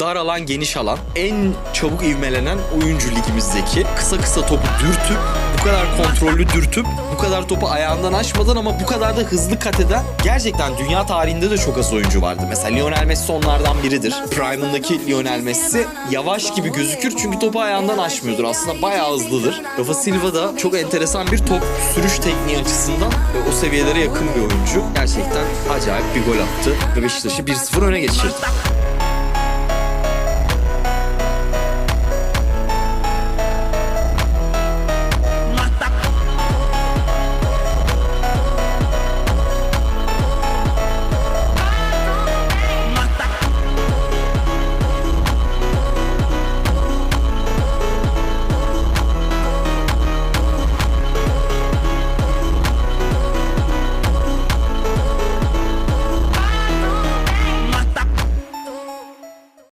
Dar alan geniş alan en çabuk ivmelenen oyuncu ligimizdeki. Kısa kısa topu dürtüp bu kadar kontrollü dürtüp bu kadar topu ayağından aşmadan ama bu kadar da hızlı kat eden gerçekten dünya tarihinde de çok az oyuncu vardı. Mesela Lionel Messi onlardan biridir. Prime'ındaki Lionel Messi yavaş gibi gözükür çünkü topu ayağından aşmıyordur. Aslında bayağı hızlıdır. Rafa Silva da çok enteresan bir top sürüş tekniği açısından o seviyelere yakın bir oyuncu. Gerçekten acayip bir gol attı ve Beşiktaş'ı 1-0 öne geçirdi.